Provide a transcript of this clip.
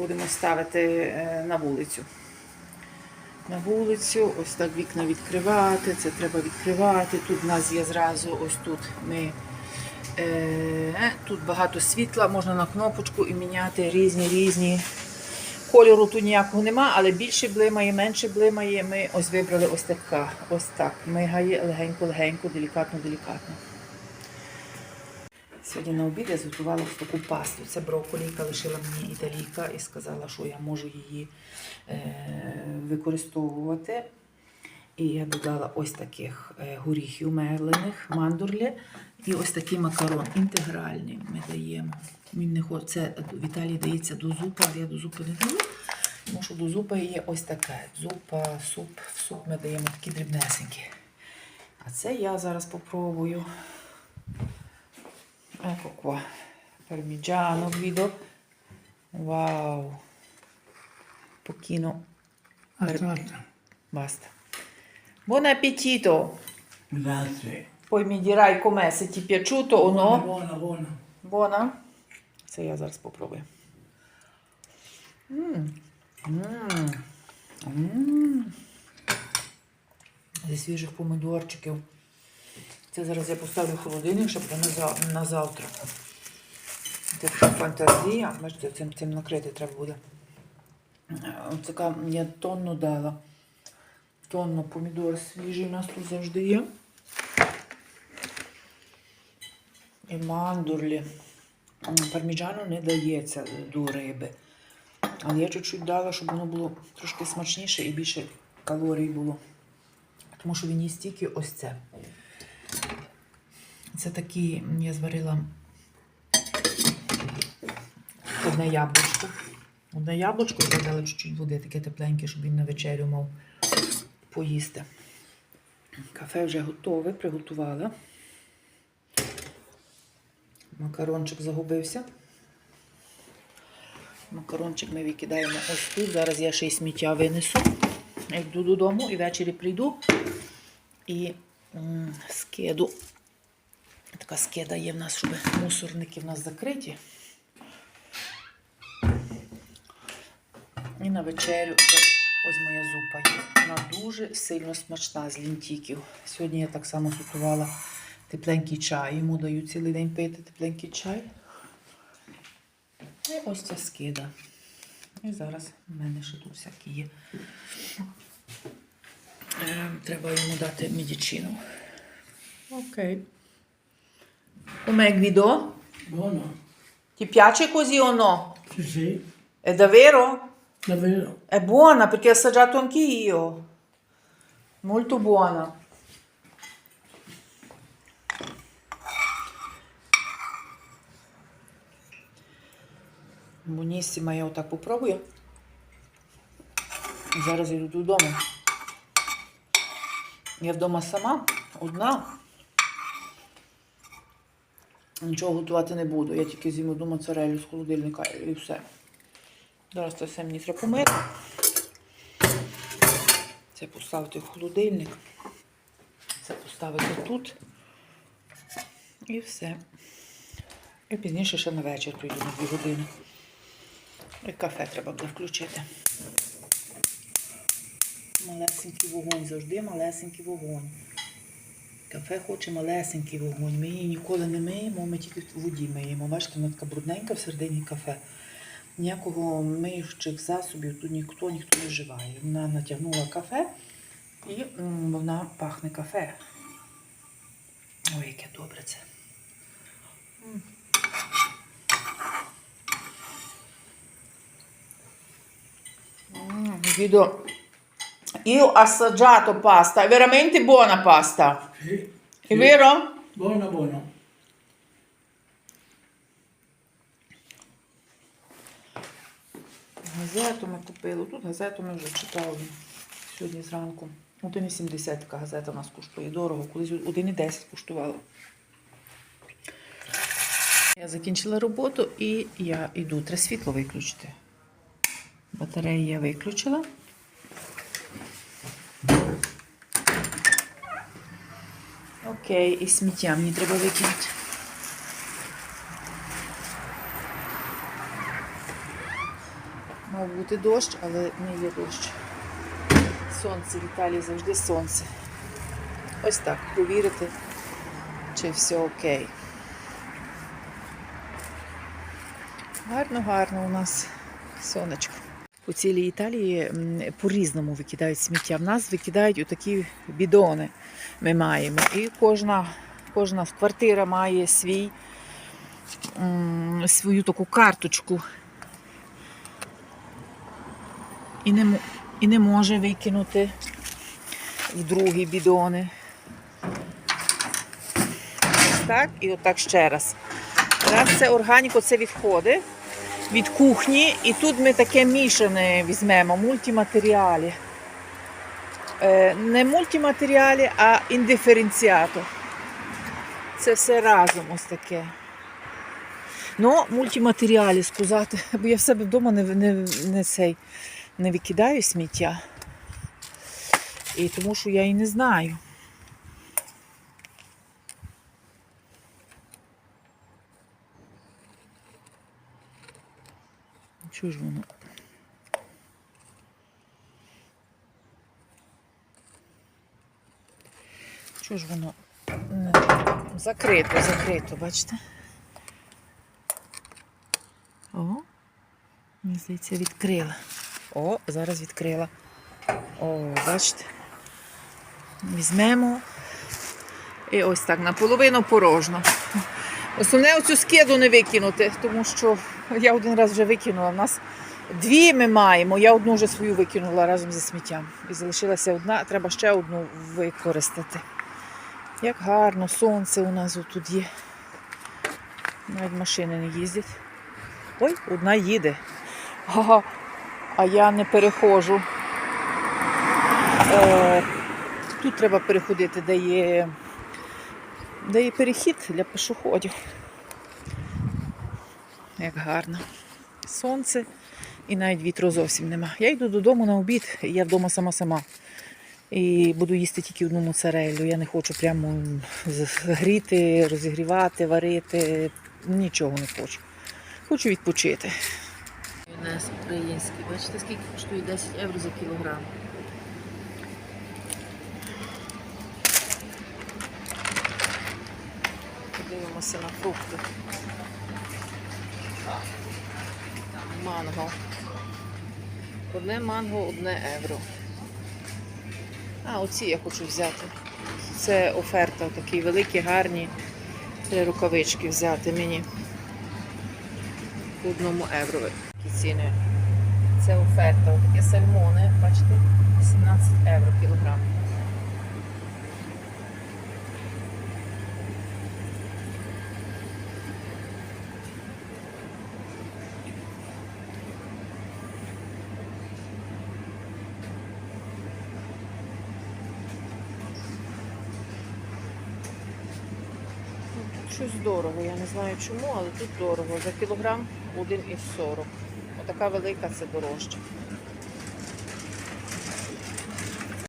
будемо ставити е, на вулицю. На вулицю, ось так вікна відкривати, це треба відкривати. Тут в нас є зразу, ось тут ми. Е, тут багато світла, можна на кнопочку і міняти різні різні. Кольору тут ніякого нема, але більше блимає, менше блимає. Ми ось вибрали ось така. Ось так. Мигає легенько-легенько, делікатно-делікатно. Сьогодні на обід я зготувала таку пасту. Це брокколі, яка лишила мені італійка і сказала, що я можу її е, використовувати. І я додала ось таких е, горіхів мелених, мандурлі. І ось такий макарон інтегральний ми даємо. Він не хо- Це в Італії дається до зупи, але я до зупи не даю. Тому що до зупи є ось таке. Зупа, суп. В суп ми даємо такі дрібнесенькі. А це я зараз попробую. Ecco qua, parmigiano, guido. Wow. Un pochino. Aspetta. Basta. Buon appetito. Grazie. Poi mi dirai com'è, se ti è piaciuto o no. Buona, buona. Buona? Це я зараз попробую. М. М. М. Зі свіжих помидорчиків. Це зараз я поставлю в холодильник, щоб на, зав- на завтра. Це така фантазія. Бачите, цим, цим накрити треба буде. Е, така я тонну дала. Тонну помідор свіжий у нас тут завжди є. І мандурлі. Парміджану не дається до риби. Але я чуть-чуть дала, щоб воно було трошки смачніше і більше калорій було. Тому що він їсть тільки ось це. Це такі, я зварила одне яблучко. Одне яблучко і додала чуть-чуть води, таке тепленьке, щоб він на вечерю мав поїсти. Кафе вже готове, приготувала. Макарончик загубився. Макарончик ми викидаємо ось тут. Зараз я ще й сміття винесу. Я йду додому і ввечері прийду і м, скиду. Така скида є в нас, щоб мусорники в нас закриті. І на вечерю ось моя зупа є. Вона дуже сильно смачна з лінтіків. Сьогодні я так само готувала тепленький чай. Йому даю цілий день пити тепленький чай. І ось ця скида. І зараз в мене ще тут всякі є. Е, Треба йому дати медичину. Окей. Com'è Guido? Buono. Ti piace così o no? Sì, sì. È davvero? Davvero. È buona perché ho assaggiato anche io. Molto buona. Buonissima, я отак попробую. Зараз йду додому. Я вдома сама, одна. Нічого готувати не буду. Я тільки з'їм одну моцарелю з холодильника і все. Зараз це все мені треба помити. Це поставити в холодильник. Це поставити тут. І все. І пізніше ще на вечір прийду на 2 години. І кафе треба буде включити. Малесенький вогонь, завжди малесенький вогонь. Кафе хоче малесенький вогонь. Ми її ніколи не миємо, ми тільки в воді миємо. Бачите, вона така брудненька всередині кафе. Ніякого миючих засобів тут ніхто ніхто не вживає. Вона натягнула кафе і вона пахне кафе. Ой, яке добре це. Guido, io assaggiato pasta, è veramente buona pasta, Sì. è vero? Buona, buona. Газету ми купили. Тут газету ми вже читали сьогодні зранку. 1,70 така газета у нас коштує дорого, колись 1,10 коштувала. Я закінчила роботу і я йду. Треба світло виключити. Батареї я виключила. Окей, і сміття мені треба викинути. Мав бути дощ, але не є дощ. Сонце в Італії завжди сонце. Ось так, провірити, чи все окей. Гарно, гарно у нас сонечко. У цілій Італії по-різному викидають сміття. В нас викидають у такі бідони ми маємо. І кожна, кожна квартира має свій, свою таку карточку. І не, і не може викинути в другі бідони. Так, і отак ще раз. Раз це органіко, це відходи від кухні. І тут ми таке мішане візьмемо, мультиматеріалі. Е, не мультиматеріалі, а індиференціато. Це все разом ось таке. Ну, мультиматеріалі сказати, бо я в себе вдома не, не, не, цей, не викидаю сміття. І тому що я і не знаю. Чого ж воно? Чого ж воно закрито, закрито, бачите? О, мені здається, відкрила. О, зараз відкрила. О, бачите? Візьмемо. І ось так, наполовину порожно. Основне оцю скиду не викинути, тому що я один раз вже викинула. У нас дві ми маємо. Я одну вже свою викинула разом зі сміттям. І залишилася одна, треба ще одну використати. Як гарно, сонце у нас тут є. Навіть машини не їздять. Ой, одна їде. Ага, а я не перехожу. Е, тут треба переходити, де є, де є перехід для пішоходів. Як гарно. Сонце і навіть вітру зовсім нема. Я йду додому на обід, я вдома сама-сама. І буду їсти тільки одну моцареллю. Я не хочу прямо гріти, розігрівати, варити. Нічого не хочу. Хочу відпочити. Майонез український. Бачите, скільки коштує 10 євро за кілограм. На фрукти. Манго. Одне манго, одне євро. А, оці я хочу взяти. Це оферта, такі великі, гарні. Три рукавички взяти мені. По одному євро. Такі ціни. Це оферта, такі сальмони, бачите, 17 євро кілограм. Ну, Тут щось дорого, я не знаю чому, але тут дорого. За кілограм 1,40. Отака велика це дорожче.